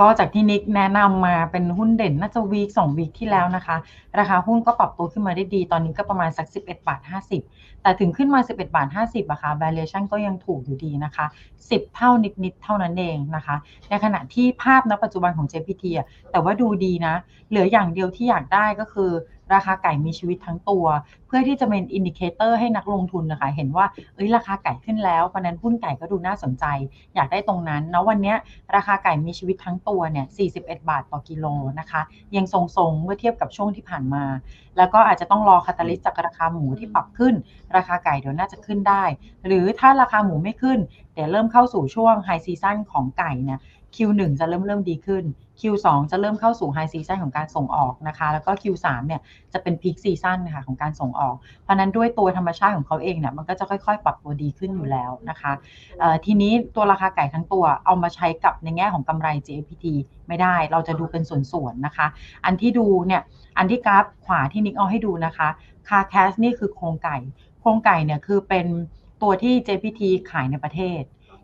ก็จากที่นิกแนะนำมาเป็นหุ้นเด่นน่าจะวีคสองวีคที่แล้วนะคะ ราคาหุ้นก็ปรับตัวขึ้นมาได้ดี ตอนนี้ก็ประมาณสัก 11บาท50 แต่ถึงขึ้นมา 11บาท50อะค่ะ valuation ก็ยังถูกอยู่ดีนะคะ 10 เท่านิดๆเท่านั้นเองนะคะ ในขณะที่ภาพณปัจจุบันของ JPT อะแต่ว่าดูดีนะ เหลืออย่างเดียวที่อยากได้ก็คือ ราคาไก่มีชีวิตทั้งตัวเพื่อที่จะเป็นอินดิเคเตอร์ให้นักลงทุนนะคะ เห็นว่าเอ้ยราคาไก่ขึ้นแล้วเพราะฉะนั้นหุ้นไก่ก็ดูน่าสนใจ อยากได้ตรงนั้นเนาะวันเนี้ยราคาไก่มีชีวิตทั้งตัวเนี่ย41 บาทต่อกิโลนะคะ ยังทรงๆเมื่อเทียบกับช่วงที่ผ่านมา แล้วก็อาจจะต้องรอคาตาลิสต์จากราคาหมูที่ปรับขึ้น ราคาไก่เดี๋ยวน่าจะขึ้นได้ หรือถ้าราคาหมูไม่ขึ้นเดี๋ยวเริ่มเข้าสู่ช่วงไฮซีซั o นของไก่เนี่ย Q1 จะเริ่มเริ่มดีขึ้น Q2 จะเริ่มเข้าสู่ไฮซีซั o นของการส่งออกนะคะ แล้วก็ Q3 เนี่ยจะเป็นพีคซีซั o นนะคะของการส่งออก เพราะนั้นด้วยตัวธรรมชาติของเขาเองเนี่ยมันก็จะค่อยๆ ปรับตัวดีขึ้นอยู่แล้วนะคะทีนี้ตัวราคาไก่ทั้งตัวเอามาใช้กับในแง่ของกำไร JPT ไม่ได้ เราจะดูเป็นส่วนๆนะคะ อันที่ดูเนี่ยอันที่กราฟขวาที่นิกเอาให้ดูนะคะคาแคสนี่คือโครงไก่โครงไก่เนี่ยคือเป็นตัวที่ JPT ขายในประเทศ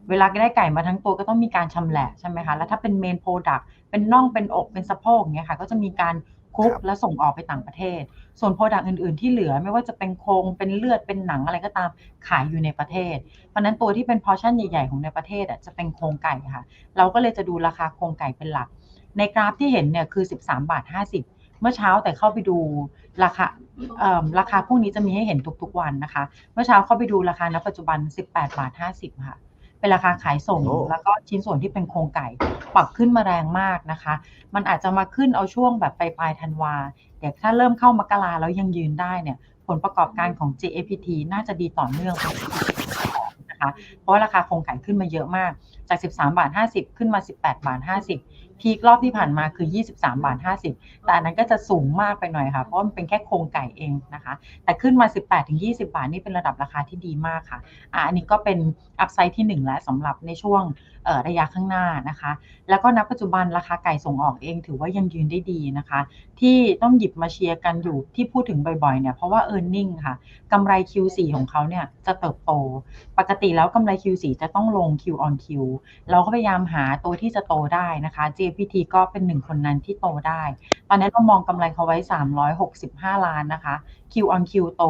เวลาได้ไก่มาทั้งตัวก็ต้องมีการชำแหละใช่ไหมคะ แล้วถ้าเป็นเมนโปรดักต์เป็นน่องเป็นอกเป็นสะโพกเงี้ยค่ะ ก็จะมีการ คุกและส่งออกไปต่างประเทศ ส่วนโปรดักต์อื่น ๆ ที่เหลือไม่ว่าจะเป็นโครงเป็นเลือดเป็นหนังอะไรก็ตามขายอยู่ในประเทศ เพราะนั้นตัวที่เป็นพอชั่นใหญ่ ๆ ของในประเทศอะจะเป็นโครงไก่ค่ะ เราก็เลยจะดูราคาโครงไก่เป็นหลัก ในกราฟที่เห็นเนี่ยคือ 13บาท50 เมื่อเช้าแต่เข้าไปดูราคาราคาพวกนี้จะมีให้เห็นทุกๆวันนะคะ เมื่อเช้าเข้าไปดูราคาณปัจจุบัน 18บาท50 ค่ะ เป็นราคาขายส่งโอ้แล้วก็ชิ้นส่วนที่เป็นโครงไก่ปรับขึ้นมาแรงมากนะคะ มันอาจจะมาขึ้นเอาช่วงแบบปลายปลายๆธันวาแต่ถ้าเริ่มเข้ามกราแล้วยังยืนได้เนี่ย ผลประกอบการของ JAPT น่าจะดีต่อเนื่องนะคะ เพราะว่าราคาโครงไก่ขึ้นมาเยอะมาก จาก 13 บาท 50 ขึ้นมา 18 บาท 50 พีครอบที่ผ่านมาคือ 23 บาท 50 แต่อันนั้นก็จะสูงมากไปหน่อยค่ะ เพราะมันเป็นแค่โครงไก่เองนะคะ แต่ขึ้นมา 18ถึง20 บาทนี่เป็นระดับราคาที่ดีมากค่ะอะ อันนี้ก็เป็นอัพไซด์ที่ 1 แล้วสำหรับในช่วงระยะข้างหน้านะคะ แล้วก็ณปัจจุบันราคาไก่ส่งออกเองถือว่ายังยืนได้ดีนะคะ ที่ต้องหยิบมาเชียร์กันอยู่ที่พูดถึงบ่อยๆเนี่ยเพราะว่า e a r n i n g ค่ะกำไร Q4 ของเขาเนี่ยจะเติบโต ปกติแล้วกำไร Q4 จะต้องลง Q on Q เราก็พยายามหาตัวที่จะโตได้นะคะ JPT ก็เป็นหนึ่งคนนั้นที่โตได้ ตอนนี้เรามองกำไรเขาไว้ 365 ล้านนะคะ Q on Q โต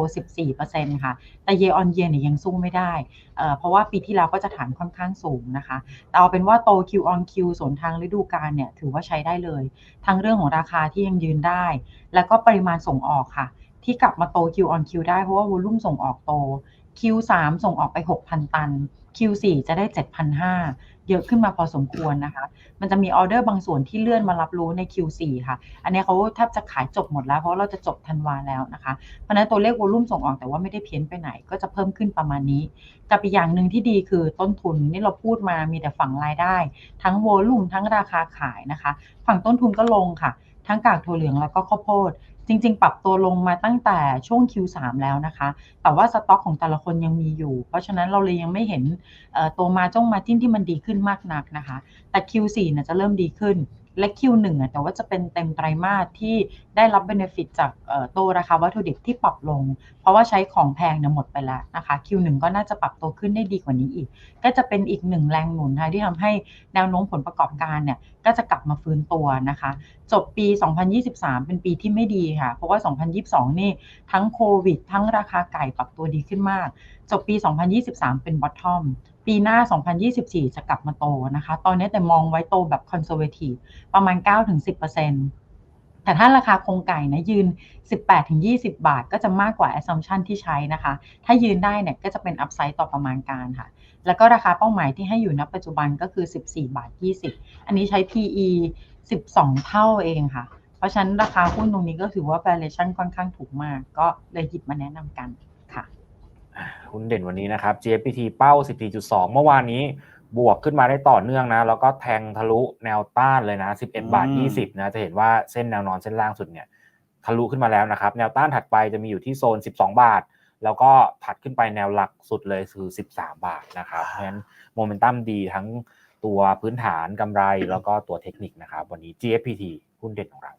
14%ค่ะ แต่ Year on Year เนี่ยยังสู้ไม่ได้เเพราะว่าปีที่แล้วก็จะฐานค่อนข้างสูงนะคะ แต่เอาเป็นว่าโต Q on Q สวนทางฤดูกาลเนี่ยถือว่าใช้ได้เลย ทั้งเรื่องของราคาที่ยังยืนได้ แล้วก็ปริมาณส่งออกค่ะ ที่กลับมาโต Q on Q ได้เพราะว่าวอลุ่มส่งออกโต Q3 ส่งออกไป 6,000 ตัน Q4 จะได้ 7,500 เยอะขึ้นมาพอสมควรนะคะ มันจะมีออเดอร์บางส่วนที่เลื่อนมารับรู้ใน Q4 ค่ะ อันนี้เขาแทบจะขายจบหมดแล้ว เพราะเราจะจบธันวาแล้วนะคะ เพราะนั้นตัวเลขวอลุ่มส่งออกแต่ว่าไม่ได้เพี้ยนไปไหน ก็จะเพิ่มขึ้นประมาณนี้กับอีกอย่างหนึ่งที่ดีคือต้นทุนนี่เราพูดมามีแต่ฝั่งรายได้ ทั้งวอลุ่มทั้งราคาขายนะคะ ฝั่งต้นทุนก็ลงค่ะ ทั้งกากถั่วเหลืองแล้วก็ข้าวโพด จริง ๆ ปรับตัวลงมาตั้งแต่ช่วง Q3 แล้วนะคะ แต่ว่าสต็อกของแต่ละคนยังมีอยู่ เพราะฉะนั้นเราเลยยังไม่เห็นตัวมาจ้องมาจิ้นที่มันดีขึ้นมากนักนะคะ แต่ Q4 นี่ยจะเริ่มดีขึ้นและ Q1 อะแต่ว่าจะเป็นเต็มไตรมาสที่ได้รับ benefit จากตัวราคาวัตถุดิบที่ปรับลง เพราะว่าใช้ของแพงเนี่ยหมดไปแล้วนะคะ Q1 ก็น่าจะปรับตัวขึ้นได้ดีกว่านี้อีก ก็จะเป็นอีกหนึ่งแรงหนุนค่ะที่ทำให้แนวโน้มผลประกอบการเนี่ยก็จะกลับมาฟื้นตัวนะคะ จบปี 2023 เป็นปีที่ไม่ดีค่ะ เพราะว่า 2022 นี่ทั้งโควิด ทั้งราคาไก่ปรับตัวดีขึ้นมาก จบปี 2023 เป็นบอททอม ปีหน้า 2024 จะกลับมาโตนะคะ ตอนนี้แต่มองไว้โตแบบคอนเซอร์เวทีฟประมาณ 9-10%แต่ถ้าราคาโครงไก่นะยืน 18-20 บาท ก็จะมากกว่า assumption ที่ใช้นะคะ ถ้ายืนได้เนี่ยก็จะเป็นอัพไซด์ต่อประมาณการค่ะแล้วก็ราคาเป้าหมายที่ให้อยู่ณปัจจุบันก็คือ 14 บาท 20 อันนี้ใช้ PE 12 เท่าเองค่ะ ราะฉะนั้นราคาหุ้นตรงนี้ก็ถือว่า valuation ค่อนข้างถูกมาก ก็เลยหยิบมาแนะนำกันค่ะหุ้นเด่นวันนี้นะครับ JPT เป้า 14.2 เมื่อวานนี้บวกขึ้นมาได้ต่อเนื่องนะ แล้วก็แทงทะลุแนวต้านเลยนะ 11 บาทอืม20 นะ จะเห็นว่าเส้นแนวนอนเส้นล่างสุดเนี่ยทะลุขึ้นมาแล้วนะครับ แนวต้านถัดไปจะมีอยู่ที่โซน 12 บาท แล้วก็ถัดขึ้นไปแนวหลักสุดเลยคือ 13 บาทนะครับเพราะฉะนั้นโมเมนตัมดีทั้งตัวพื้นฐานกำไรแล้วก็ตัวเทคนิคนะครับ วันนี้ GFPT หุ้นเด่นของเรา